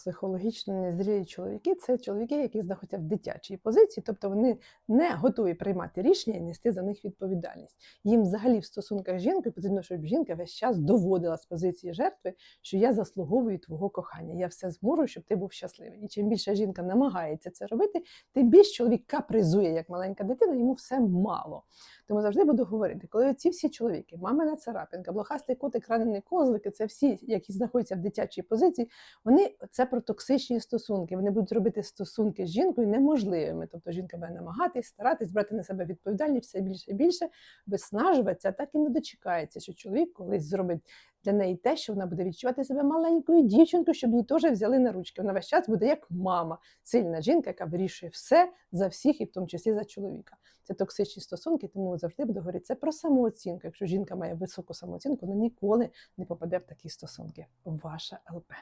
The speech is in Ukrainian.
психологічно незрілі чоловіки це чоловіки, які знаходяться в дитячій позиції, тобто вони не готові приймати рішення і нести за них відповідальність. Їм взагалі в стосунках з жінкою потрібно, щоб жінка весь час доводила з позиції жертви, що я заслуговую твого кохання. Я все зможу, щоб ти був щасливий. І чим більше жінка намагається це робити, тим більше чоловік капризує як маленька дитина, йому все мало. Тому завжди буду говорити, коли ці всі чоловіки, мамина царапинка, блохастий котик, ранений козлики, це всі, які знаходяться в дитячій позиції, вони це про токсичні стосунки. Вони будуть робити стосунки з жінкою неможливими. Тобто жінка буде намагатись, старатись брати на себе відповідальність все більше і більше, виснажуватися, так і не дочекається, що чоловік колись зробить для неї те, що вона буде відчувати себе маленькою дівчинкою, щоб її теж взяли на ручки. Вона весь час буде як мама, сильна жінка, яка вирішує все за всіх, і в тому числі за чоловіка. Це токсичні стосунки, тому завжди буду говорити це про самооцінку. Якщо жінка має високу самооцінку, вона ніколи не попаде в такі стосунки. Ваша ЛП.